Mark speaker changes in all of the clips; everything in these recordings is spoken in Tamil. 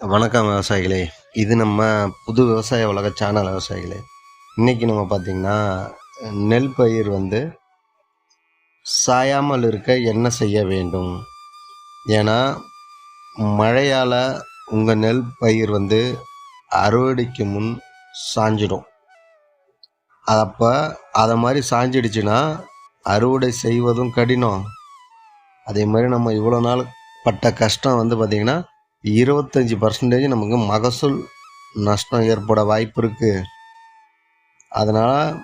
Speaker 1: வணக்கம் விவசாயிகளே. இது நம்ம புது விவசாய உலக சேனல் விவசாயிகளே. இன்றைக்கி நம்ம பார்த்திங்கன்னா நெல் பயிர் வந்து சாயாமல் இருக்க என்ன செய்ய வேண்டும்? ஏன்னா மழையால் உங்கள் நெல் பயிர் வந்து அறுவடைக்கு முன் சாஞ்சிடும். அப்போ அதை மாதிரி சாஞ்சிடுச்சுன்னா அறுவடை செய்வதும் கடினம். அதே மாதிரி நம்ம இவ்வளோ நாள் பட்ட கஷ்டம் வந்து பார்த்திங்கன்னா இருபத்தஞ்சி பர்சன்டேஜ் நமக்கு மகசூல் நஷ்டம் ஏற்பட வாய்ப்பு இருக்குது அதனால்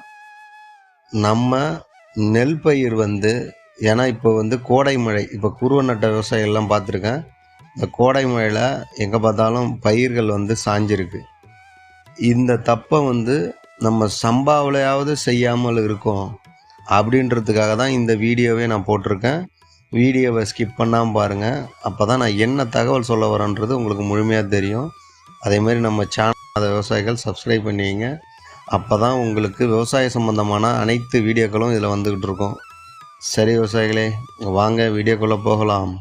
Speaker 1: நம்ம நெல் பயிர் வந்து ஏன்னா இப்போ வந்து கோடை மழை இப்போ குருவ நட்ட விவசாயிகள்லாம் பார்த்துருக்கேன். இந்த கோடை மழையில் எங்கே பார்த்தாலும் பயிர்கள் வந்து சாஞ்சிருக்கு. இந்த தப்பை வந்து நம்ம சம்பாவிலையாவது செய்யாமல் இருக்கோம் அப்படின்றதுக்காக தான் இந்த வீடியோவே நான் போட்டிருக்கேன். வீடியோவை ஸ்கிப் பண்ணாமல் பாருங்கள் அப்போ தான் நான் என்ன தகவல் சொல்ல வரேன்றது உங்களுக்கு முழுமையாக தெரியும். அதேமாதிரி நம்ம சேனல் விவசாயிகள் சப்ஸ்கிரைப் பண்ணிங்க அப்போ தான் உங்களுக்கு விவசாய சம்மந்தமான அனைத்து வீடியோக்களும் இதில் வந்துக்கிட்டு இருக்கும். சரி விவசாயிகளே வாங்க வீடியோக்குள்ளே போகலாம்.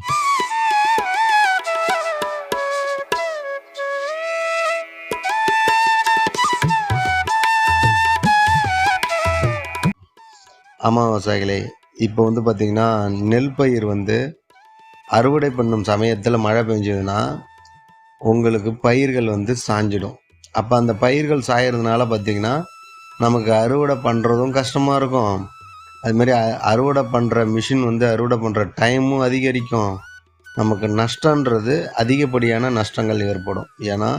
Speaker 1: ஆமாம் விவசாயிகளே இப்போ வந்து பார்த்திங்கன்னா நெல் பயிர் வந்து அறுவடை பண்ணும் சமயத்தில் மழை பெஞ்சதுன்னா உங்களுக்கு பயிர்கள் வந்து சாஞ்சிடும். அப்போ அந்த பயிர்கள் சாயறதுனால பார்த்திங்கன்னா நமக்கு அறுவடை பண்ணுறதும் கஷ்டமாக இருக்கும். அதுமாரி அ அறுவடை பண்ணுற மிஷின் வந்து அறுவடை பண்ணுற டைமும் அதிகரிக்கும். நமக்கு நஷ்டன்றது அதிகப்படியான நஷ்டங்கள் ஏற்படும். ஏன்னா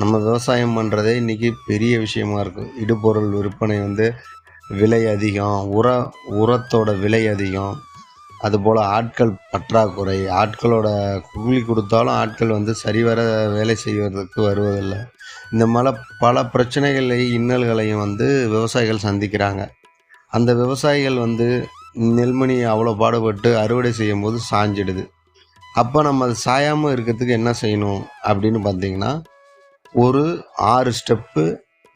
Speaker 1: நம்ம விவசாயம் பண்ணுறதே இன்றைக்கி பெரிய விஷயமா இருக்குது இடுபொருள் விற்பனை வந்து விலை அதிகம் உர உரத்தோட விலை அதிகம். அதுபோல் ஆட்கள் பற்றாக்குறை ஆட்களோட கூலி கொடுத்தாலும் ஆட்கள் வந்து சரிவர வேலை செய்வதற்கு வருவதில்லை. இந்த மாதிரி பல பிரச்சனைகளை இன்னல்களையும் வந்து விவசாயிகள் சந்திக்கிறாங்க. அந்த விவசாயிகள் வந்து நெல்மணி அவ்வளோ பாடுபட்டு அறுவடை செய்யும் போது சாஞ்சிடுது. அப்போ நம்ம அது சாயாமல் இருக்கிறதுக்கு என்ன செய்யணும் அப்படின்னு பார்த்தீங்கன்னா ஒரு ஆறு ஸ்டெப்பு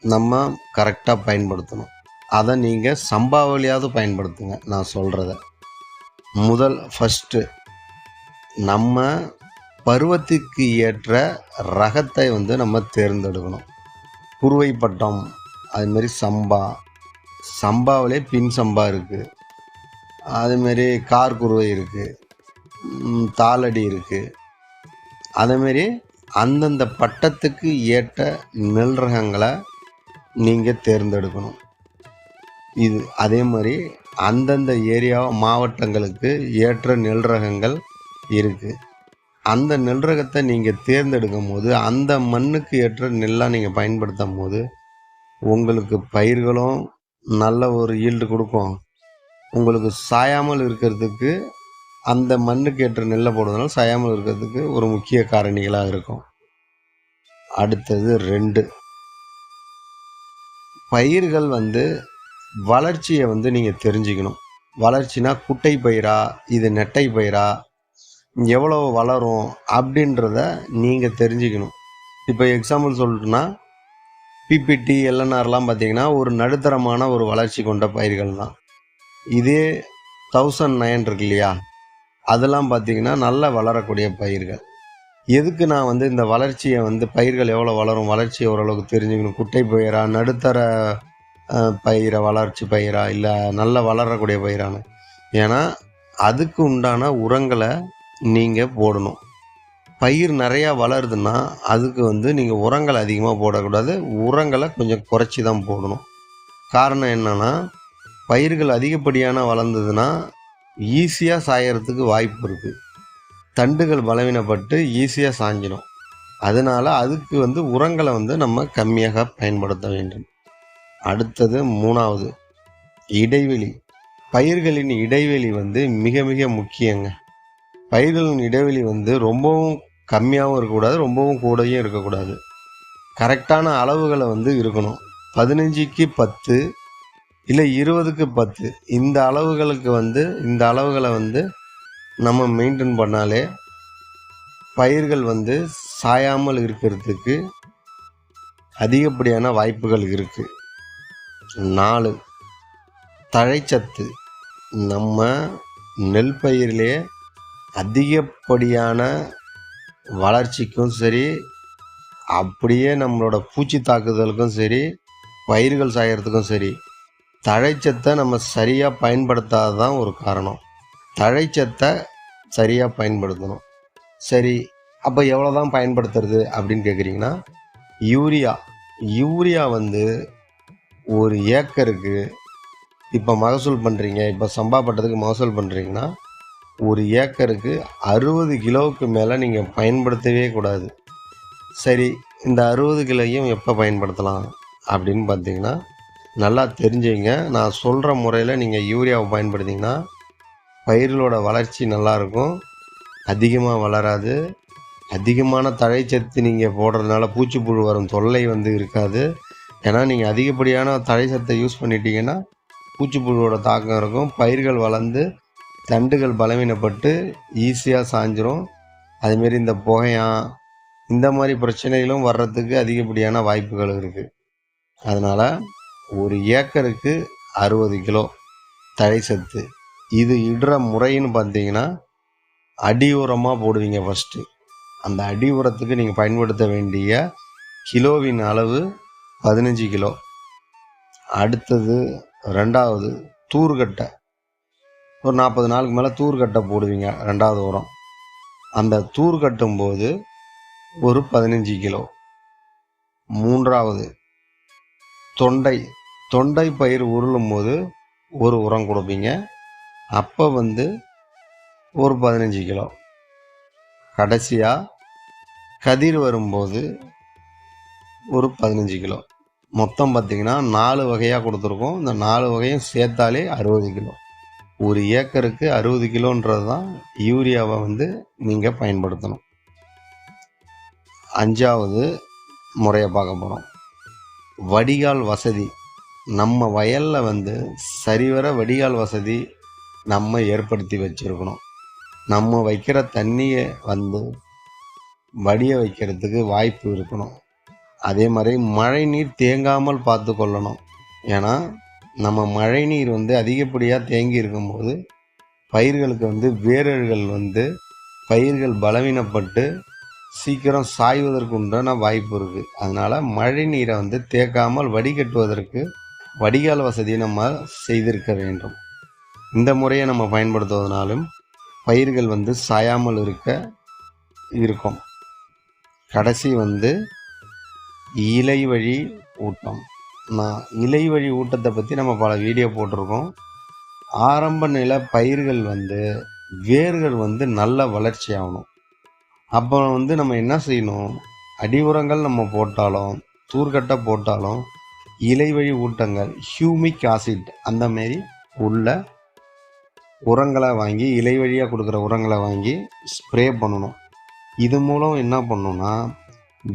Speaker 1: நம்ம கரெக்டாக பயன்படுத்தணும். அதை நீங்கள் சம்பாவளியாவது பயன்படுத்துங்க நான் சொல்கிறத முதல் ஃபஸ்ட்டு நம்ம பருவத்துக்கு ஏற்ற ரகத்தை வந்து நம்ம தேர்ந்தெடுக்கணும். குருவை பட்டம் அதுமாரி சம்பா. சம்பாவிலே பின் சம்பா இருக்குது அதுமாரி கார் குருவை இருக்குது தாளடி இருக்குது அதேமாரி அந்தந்த பட்டத்துக்கு ஏற்ற நெல் ரகங்களை நீங்கள் தேர்ந்தெடுக்கணும். இது அதே மாதிரி அந்தந்த ஏரியா மாவட்டங்களுக்கு ஏற்ற நெல் ரகங்கள் இருக்குது அந்த நெல் ரகத்தை நீங்கள் தேர்ந்தெடுக்கும் போது அந்த மண்ணுக்கு ஏற்ற நெல்லாக நீங்கள் பயன்படுத்தும் போது உங்களுக்கு பயிர்களும் நல்ல ஒரு ஈல்டு கொடுக்கும். உங்களுக்கு சாயாமல் இருக்கிறதுக்கு அந்த மண்ணுக்கு ஏற்ற நெல்லை போடுறதுனால சாயாமல் இருக்கிறதுக்கு ஒரு முக்கிய காரணிகளாக இருக்கும். அடுத்தது ரெண்டு. பயிர்கள் வந்து வளர்ச்சியை வந்து நீங்கள் தெரிஞ்சுக்கணும். வளர்ச்சினா குட்டை பயிரா இது நெட்டை பயிரா எவ்வளோ வளரும் அப்படின்றத நீங்கள் தெரிஞ்சுக்கணும். இப்போ எக்ஸாம்பிள் சொல்லட்டுன்னா பிபிடி எல்என்ஆர்லாம் பார்த்தீங்கன்னா ஒரு நடுத்தரமான ஒரு வளர்ச்சி கொண்ட பயிர்கள் தான். இதே தௌசண்ட் நைன் இருக்கு இல்லையா? அதெல்லாம் பார்த்தீங்கன்னா நல்லா வளரக்கூடிய பயிர்கள். எதுக்கு நான் வந்து இந்த வளர்ச்சியை வந்து பயிர்கள் எவ்வளோ வளரும் வளர்ச்சி ஓரளவுக்கு தெரிஞ்சுக்கணும்? குட்டை பயிரா நடுத்தர பயிரை வளர்ச்சி பயிரா இல்லை நல்லா வளரக்கூடிய பயிரான. ஏன்னா அதுக்கு உண்டான உரங்களை நீங்கள் போடணும். பயிர் நிறையா வளருதுன்னா அதுக்கு வந்து நீங்கள் உரங்கள் அதிகமாக போடக்கூடாது. உரங்களை கொஞ்சம் குறைச்சி தான் போடணும். காரணம் என்னென்னா பயிர்கள் அதிகப்படியான வளர்ந்ததுன்னா ஈஸியாக சாயறதுக்கு வாய்ப்பு இருக்குது தண்டுகள் பலவீனப்பட்டு ஈஸியாக சாஞ்சிடும். அதனால் அதுக்கு வந்து உரங்களை வந்து நம்ம கம்மியாக பயன்படுத்த வேண்டும். அடுத்தது மூணாவது. இடைவெளி. பயிர்களின் இடைவெளி வந்து மிக மிக முக்கியங்க. பயிர்களின் இடைவெளி வந்து ரொம்பவும் கம்மியாகவும் இருக்கக்கூடாது ரொம்பவும் கூடயும் இருக்கக்கூடாது. கரெக்டான அளவுகளை வந்து இருக்கணும். பதினஞ்சுக்கு பத்து இல்லை இருபதுக்கு பத்து. இந்த அளவுகளுக்கு வந்து இந்த அளவுகளை வந்து நம்ம மெயின்டைன் பண்ணாலே பயிர்கள் வந்து சாயாமல் இருக்கிறதுக்கு அதிகப்படியான வாய்ப்புகள் இருக்குது நாலு. தழைச்சத்து. நம்ம நெல் பயிரிலே அதிகப்படியான வளர்ச்சிக்கும் சரி அப்படியே நம்மளோட பூச்சி தாக்குதலுக்கும் சரி பயிர்கள் சாயறதுக்கும் சரி தழைச்சத்தை நம்ம சரியாக பயன்படுத்தாத தான் ஒரு காரணம். தழைச்சத்தை சரியாக பயன்படுத்தணும். சரி அப்போ எவ்வளோ தான் பயன்படுத்துறது அப்படின்னு கேட்குறீங்கன்னா யூரியா. யூரியா வந்து ஒரு ஏக்கருக்கு இப்போ மகசூல் பண்ணுறீங்க இப்போ சம்பா பட்டத்துக்கு மகசூல் பண்ணுறீங்கன்னா ஒரு ஏக்கருக்கு அறுபது கிலோவுக்கு மேலே நீங்கள் பயன்படுத்தவே கூடாது. சரி இந்த அறுபது கிலோயும் எப்போ பயன்படுத்தலாம் அப்படின்னு பார்த்தீங்கன்னா நல்லா தெரிஞ்சுங்க. நான் சொல்கிற முறையில் நீங்கள் யூரியாவை பயன்படுத்திங்கன்னா பயிர்களோட வளர்ச்சி நல்லாயிருக்கும். அதிகமாக வளராது. அதிகமான தழைச்சத்து நீங்கள் போடுறதுனால பூச்சிப்புழு வரும் தொல்லை வந்து இருக்காது. ஏன்னா நீங்கள் அதிகப்படியான தழைச்சத்தை யூஸ் பண்ணிட்டீங்கன்னா பூச்சிப்புழுவோட தாக்கம் இருக்கும். பயிர்கள் வளர்ந்து தண்டுகள் பலவீனப்பட்டு ஈஸியாக சாஞ்சிரும். அதுமாரி இந்த புகையான் இந்த மாதிரி பிரச்சனைகளும் வர்றதுக்கு அதிகப்படியான வாய்ப்புகள் இருக்குது அதனால் ஒரு ஏக்கருக்கு அறுபது கிலோ தழைச்சத்து இது இடுற முறைன்னு பார்த்தீங்கன்னா அடி உரமாக போடுவீங்க ஃபஸ்ட்டு அந்த அடி உரத்துக்கு நீங்கள் பயன்படுத்த வேண்டிய கிலோவின் அளவு பதினஞ்சு கிலோ. அடுத்தது ரெண்டாவது தூர்கட்டை ஒரு நாற்பது நாளுக்கு மேலே தூர்கட்டை போடுவீங்க ரெண்டாவது உரம் அந்த தூர் கட்டும்போது ஒரு பதினஞ்சு கிலோ. மூன்றாவது தொண்டை. தொண்டை பயிர் உருளும் போது ஒரு உரம் கொடுப்பீங்க. அப்போ வந்து ஒரு பதினஞ்சு கிலோ. கடைசியாக கதிர் வரும்போது ஒரு பதினஞ்சு கிலோ. மொத்தம் பார்த்திங்கன்னா நாலு வகையாக கொடுத்துருக்கோம். இந்த நாலு வகையும் சேர்த்தாலே அறுபது கிலோ. ஒரு ஏக்கருக்கு அறுபது கிலோன்றது தான் யூரியாவை வந்து நீங்கள் பயன்படுத்தணும். அஞ்சாவது முறையை பார்க்க போகிறோம் வடிகால் வசதி. நம்ம வயலில் வந்து சரிவர வடிகால் வசதி நம்ம ஏற்படுத்தி வச்சுருக்கணும். நம்ம வைக்கிற தண்ணியை வந்து வடிய வைக்கிறதுக்கு வாய்ப்பு இருக்கணும். அதே மாதிரி மழை நீர் தேங்காமல் பார்த்து கொள்ளணும் ஏன்னா நம்ம மழை நீர் வந்து அதிகப்படியாக தேங்கி இருக்கும்போது பயிர்களுக்கு வந்து வேரல்கள் வந்து பயிர்கள் பலவீனப்பட்டு சீக்கிரம் சாய்வதற்கு உண்டான வாய்ப்பு இருக்குது அதனால் மழை நீரை வந்து தேக்காமல் வடிகட்டுவதற்கு வடிகால் வசதியை நம்ம செய்திருக்க வேண்டும். இந்த முறையை நம்ம பயன்படுத்துவதனாலும் பயிர்கள் வந்து சாயாமல் இருக்க இருக்கும். கடைசி வந்து இலை வழி ஊட்டம். நான் இலை வழி ஊட்டத்தை பற்றி நம்ம பல வீடியோ போட்டிருக்கோம். ஆரம்ப நில பயிர்கள் வந்து வேர்கள் வந்து நல்ல வளர்ச்சி ஆகணும். அப்போ வந்து நம்ம என்ன செய்யணும்? அடி உரங்கள் நம்ம போட்டாலும் தூர்கட்டை போட்டாலும் இலை வழி ஊட்டங்கள் ஹியூமிக் ஆசிட் அந்த மாரி உள்ள உரங்களை வாங்கி இலை வழியாக கொடுக்குற உரங்களை வாங்கி ஸ்ப்ரே பண்ணணும். இது மூலம் என்ன பண்ணணும்னா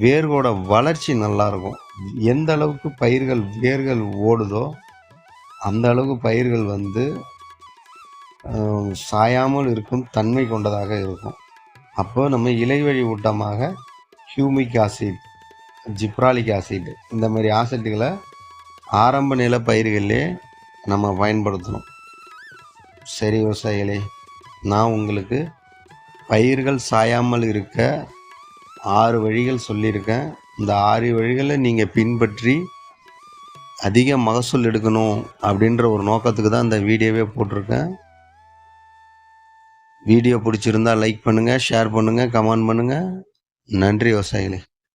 Speaker 1: வேர்களோட வளர்ச்சி நல்லாயிருக்கும் எந்த அளவுக்கு பயிர்கள் வேர்கள் ஓடுதோ அந்த அளவுக்கு பயிர்கள் வந்து சாயாமல் இருக்கும் தன்மை கொண்டதாக இருக்கும். அப்போ நம்ம இலைவழி ஊட்டமாக ஹியூமிக் ஆசிட் ஜிப்ராலிக் ஆசிட் இந்த மாதிரி ஆசிட்டுகளை ஆரம்ப நில பயிர்களே நம்ம பயன்படுத்தணும். சரி விவசாயிகளே நான் உங்களுக்கு பயிர்கள் சாயாமல் இருக்க ஆறு வழிகள் சொல்லியிருக்கேன். இந்த ஆறு வழிகளை நீங்கள் பின்பற்றி அதிக மகசூல் எடுக்கணும் அப்படின்ற ஒரு நோக்கத்துக்கு தான் இந்த வீடியோவே போட்டிருக்கேன். வீடியோ பிடிச்சிருந்தா லைக் பண்ணுங்கள் ஷேர் பண்ணுங்கள் கமெண்ட் பண்ணுங்கள் நன்றி விவசாயிகளே